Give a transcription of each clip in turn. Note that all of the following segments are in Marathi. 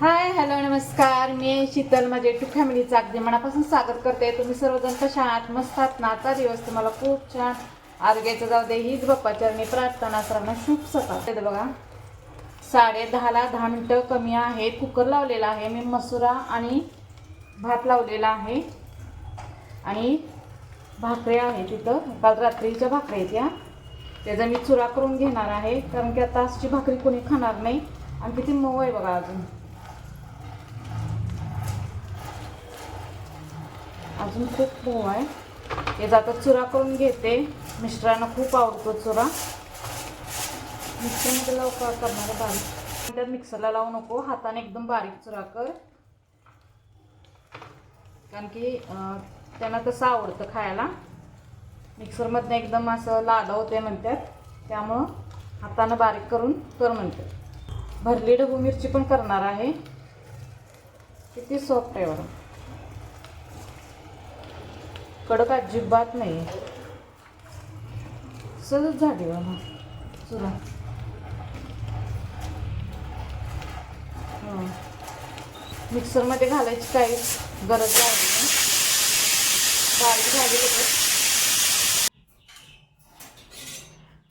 हाय हॅलो नमस्कार. मी शीतल माझ्या टू फॅमिलीचं अगदी मनापासून स्वागत करते. तुम्ही सर्वजण कशा आहात? मस्त आहात नाचा दिवस तुम्हाला खूप छान. आरोग्याचं जाऊ दे हीच बाप्पाचरणी प्रार्थना सर्वांना शुभ सकाळ. बघा. साडे दहाला दहा मिनटं कमी आहेत कुकर लावलेला आहे. मी मसुरा आणि भात लावलेला आहे. आणि भाकऱ्या आहेत तिथं. काल रात्रीच्या भाकऱ्या आहेत या. त्याचा मी चुरा करून घेणार आहे. कारण की आता आजची भाकरी कोणी खाणार नाही. आणि किती मऊ आहे बघा अजून. अजून खूप मऊ आहे. याचा आता चुरा करून घेते. मिस्टरांना खूप आवडतो चुरा. मिक्सरमध्ये लवकर करणार बारीक. त्यात मिक्सरला लावू नको. हाताने एकदम बारीक चुरा कर. कारण की त्यांना तसं आवडतं खायला. मिक्सरमधनं एकदम असं लाडा होते म्हणतात. त्यामुळं हातानं बारीक करून कर म्हणतात. भरली डबू मिरची पण करणार आहे. किती सॉफ्ट आहे बरं. कडक अजिबात नाही. आहे सहज झाली बाबा. चुरा मिक्सरमध्ये घालायची काही गरज लागली ना बारीक झाली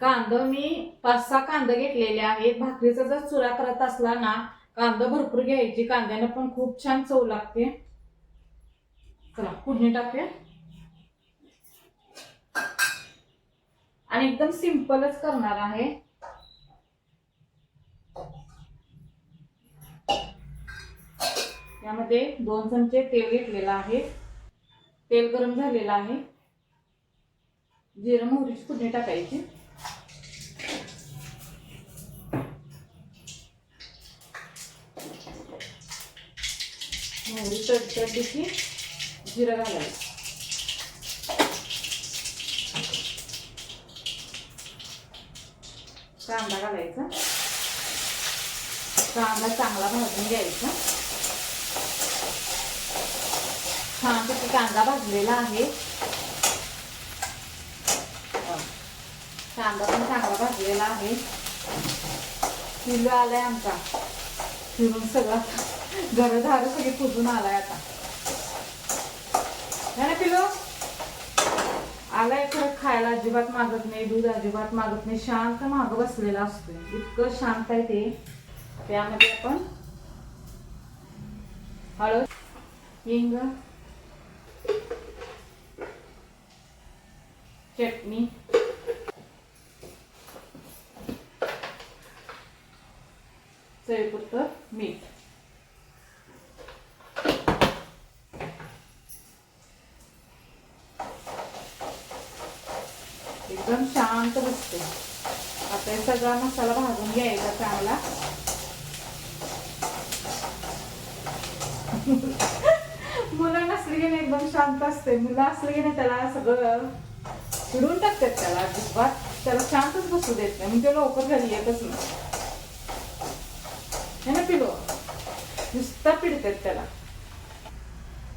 कांदा मी पाच सहा कांदे घेतलेले आहेत. भाकरीचा जर चुरा करत असला ना कांदा भरपूर घ्यायची. कांद्याने पण खूप छान चव लागते. चला फोडणी टाकूया. आणि एकदम सिंपलच करणार आहे. यामध्ये दोन चमचे तेल घेतलेलं आहे. तेल गरम झालेलं आहे. जिरं मोहरीची फोडणी टाकायची. मोहरी तडतडली की जिरं घालायचं. कांदा घालायचा. कांदा चांगला भाजून घ्यायचा. छानपैकी कांदा भाजलेला आहे. कांदा पण चांगला भाजलेला आहे. किलो आलाय आमचा. फिरून सगळा घरदार सगळी फुजून आलाय आता. ना किलो आलाय खरं खायला अजिबात मागत नाही दूध अजिबात मागत नाही शांत माग बसलेला असतो इतकं शांत आहे ते. त्यामध्ये आपण हळद हिंग चटणी चवीपुरतं मीठ एकदम शांत बसते तर सगळा मसाला भाजून घ्यायचा चांगला. मुलं नसली की एकदम शांत असते. मुलं असली की नाही त्याला सगळं फिरून टाकतात त्याला अजिबात. त्याला शांतच बसू देत नाही. म्हणजे लवकर घरी येतच नाही. ना पिलो? नुसता पिडतात त्याला.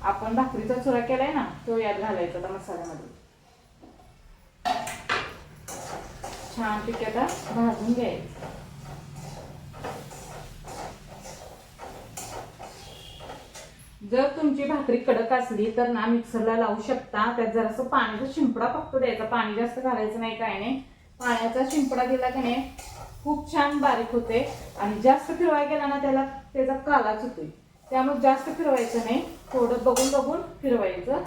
आपण भाकरीचा चुरा केलाय ना तो यात घालायचा त्या मसाल्यामध्ये. छान पिके आता भाजून घ्यायचं. जर तुमची भाकरी कडक असली तर ना मिक्सरला लावू शकता. त्यात जरासं पाण्याचा शिंपडा फक्त द्यायचा. पाणी जास्त घालायचं नाही काय नाही. पाण्याचा शिंपडा दिला की नाही खूप छान बारीक होते. आणि जास्त फिरवाय गेला ना त्याला त्याचा कालाच होतोय. त्यामुळे जास्त फिरवायचं नाही. थोडं बघून बघून फिरवायचं.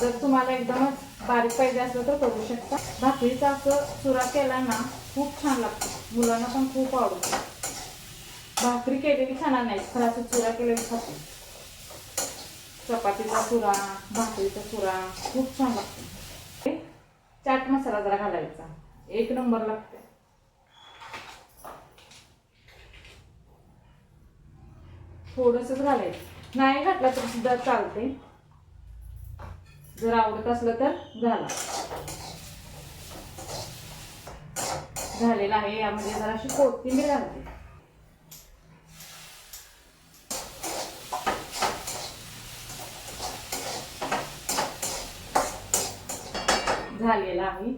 जर तुम्हाला एकदमच बारीक पाहिजे असलं तर करू शकता. भाकरीचा असं चुरा केला ना खूप छान लागतो. मुलांना पण खूप आवडतो. भाकरी केलेली खाणार नाही खरं असं चुरा केलेली खातो. चपातीचा चुरा भाकरीचा चुरा खूप छान लागतो. चाट मसाला जरा घालायचा. एक नंबर लागते. थोडंसंच घालायचं. नाही घातला तर सुद्धा चालते जर आवडत असलं तर घाला. झालेला आहे यामध्ये जराशी कोथिंबीर घालते. झालेला आहे.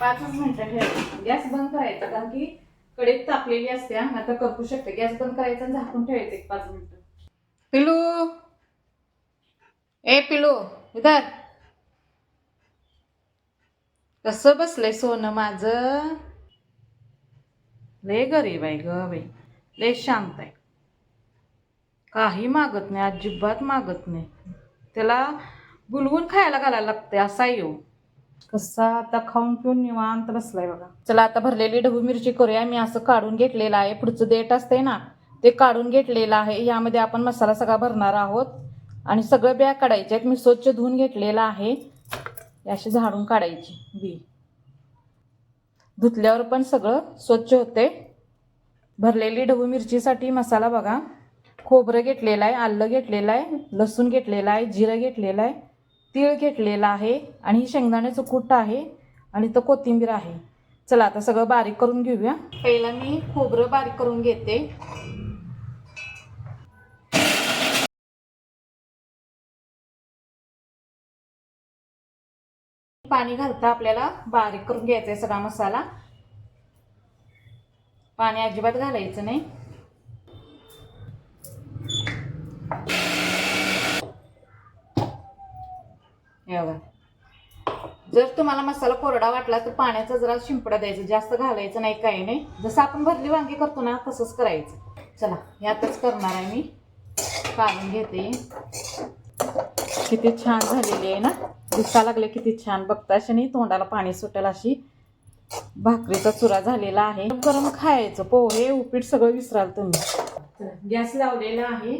पाचच मिनिटं ठेवायचं गॅस बंद करायचा कारण की कडेत तापलेली असते आता करू शकते. गॅस बंद करायचा आणि झाकून ठेवायचं एक पाच मिनिटं. पिलू! ए पिलू इधर. कसं बसलंय सोनं माझं? लय गरीब आहे ग बाई. लय शांत आहे. काही मागत नाही अजिबात मागत नाही. त्याला बुलवून खायला घालायला लागते असा येऊ कसा आता खाऊन पिऊन निवांत बसलाय बघा. चला आता भरलेली ढबू मिरची करूया. मी असं काढून घेतलेलं आहे. पुढचं देठ असते ना ते काढून घेतलेलं आहे. यामध्ये आपण मसाला सगळा भरणार आहोत. आणि सगळं बॅग काढायचे आहेत. मी स्वच्छ धुवून घेतलेलं आहे. असे अशी झाडून काढायची बी धुतल्यावर पण सगळं स्वच्छ होते. भरलेली ढबू मिरचीसाठी मसाला बघा. खोबरं घेतलेलं आहे आलं घेतलेलं आहे लसूण घेतलेलं आहे जिरं घेतलेलं आहे तीळ घेतलेला आहे आणि ही शेंगदाण्याचं कूट आहे आणि तो कोथिंबीर आहे. चला आता सगळं बारीक करून घेऊया. पहिला मी खोबरं बारीक करून घेते. पाणी घालता आपल्याला बारीक करून घ्यायचा आहे सगळा मसाला. पाणी अजिबात घालायचं नाही. जर तुम्हाला मसाला कोरडा वाटला तर पाण्याचा जरा शिंपडा द्यायचा. जास्त घालायचं नाही काही नाही. जसं आपण भरली वांगी करतो ना तसंच करायचं. चला यातच करणार आहे मी. काढून घेते. किती छान झालेली आहे ना? दिसा लागले किती छान. बघता आणि तोंडाला पाणी सुटेल अशी. भाकरीचा चुरा झालेला आहे. गरम खायचं पोहे उपीट सगळं विसराल तुम्ही. गॅस लावलेला आहे.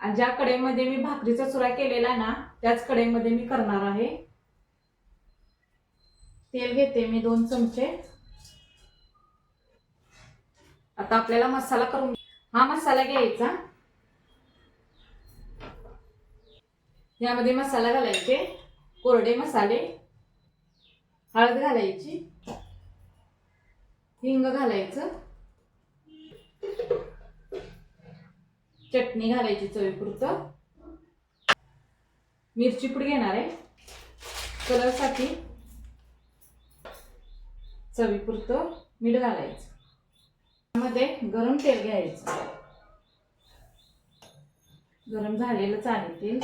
आणि ज्या कडेमध्ये मी भाकरीचा चुरा केलेला ना त्याच कडेमध्ये मी करणार आहे. तेल घेते मी दोन चमचे. आता आपल्याला मसाला करून हा मसाला घ्यायचा. यामध्ये मसाला घालायचे कोरडे मसाले हळद घालायची हिंग घालायचं चटणी घालायची चवीपुरतं. मिरची पूड घेणार आहे. कलरसाठी चवीपुरतं मीठ घालायचं. त्यामध्ये गरम तेल घ्यायचं. गरम झालेलंच आहे तेल.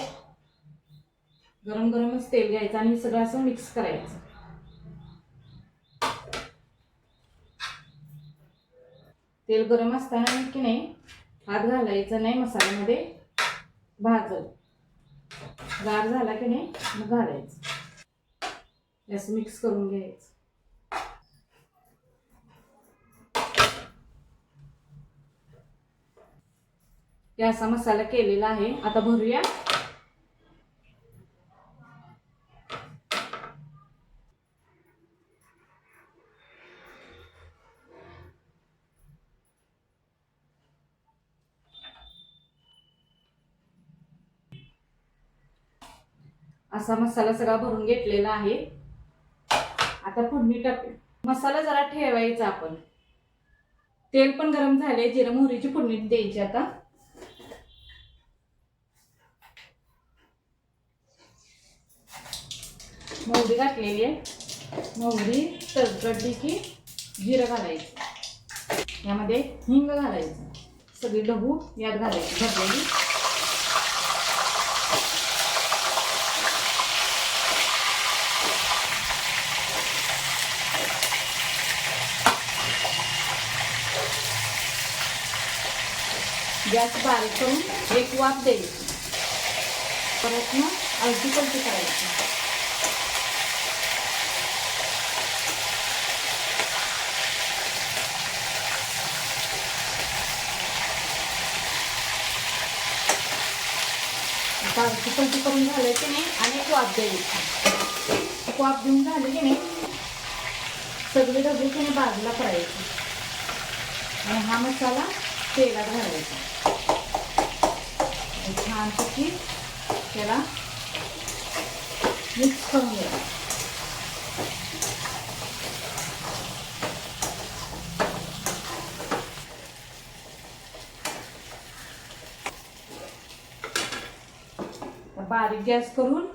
गरम गरमच तेल घ्यायचं आणि सगळं असं मिक्स करायचं. तेल गरम असताना की नाही हात घालायचा नाही मसाल्यामध्ये भाजल गार झाला की नाही मग घालायचं. असं मिक्स करून घ्यायचं. असा मसाला केलेला आहे. आता भरूया. असा मसाला सगळा भरून घेतलेला आहे. आता फोडणी टाकू. मसाला जरा ठेवायचा आपण. तेल पण गरम झाले जिरं मोहरीची फोडणी द्यायची आता. मोहरी घातलेली आहे. मोहरी तडतडली की जिरं घालायचं. यामध्ये हिंग घालायचं. सगळी लहू यात घालायची भरलेली गॅस बारीक करून एक वाफ द्यायची परत मग अर्धी पलटी करायची. आता अर्धी पलटी करून झालं की नाही आणि एक वाफ द्यायची एक वाफ देऊन झाली की नाही सगळे डबे की नाही बाजूला करायचे. आणि हा मसाला तेलात घालायचा. छानपैकी त्याला मिक्स करून घ्यायचं. बारीक गॅस करून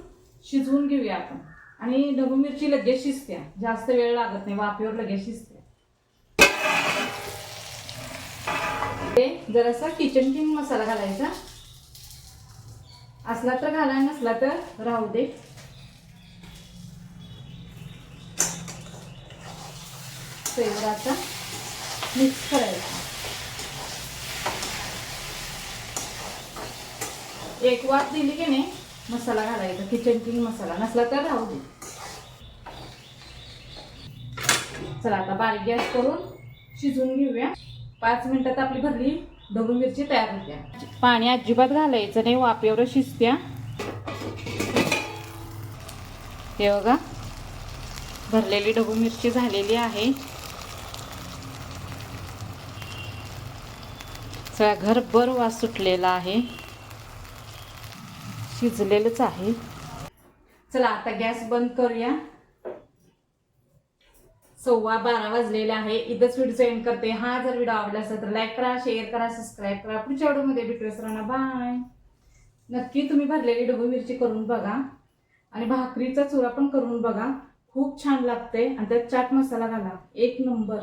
शिजवून घेऊया आपण. आणि ढबू मिरची लगेच शिजत्या. जास्त वेळ लागत नाही वाफेवर लगेच शिजते जरासा किचन किंग मसाला घालायचा. असला तर घाला नसला तर राहू दे. फ्लेवर आता मिक्स करायचा. एक वाट दिली की नाही मसाला घालायचा किचन किंग मसाला. नसला तर राहू दे. चला आता बारीक गॅस करून शिजवून घेऊया. पाच मिनिटात आपली भरली ढबू मिरची तयार होत्या. पाणी अजिबात घालायचं नाही वाफेवर शिजत्या. हे बघा भरलेली ढबू मिरची झालेली आहे. सगळ्या घरभर वास सुटलेला आहे. शिजलेलंच आहे. चला आता गॅस बंद करूया. सव्वा बारा वाजलेले आहे. इथंच व्हिडिओ एंड करते. हा जर व्हिडिओ आवडला असेल तर लाईक करा शेअर करा सबस्क्राईब करा. पुढच्या व्हिडिओमध्ये भेटू सरांना बाय नक्की तुम्ही भरलेली डोबू मिरची करून बघा. आणि भाकरीचा चुरा पण करून बघा. खूप छान लागते आणि त्यात चाट मसाला घाला. एक नंबर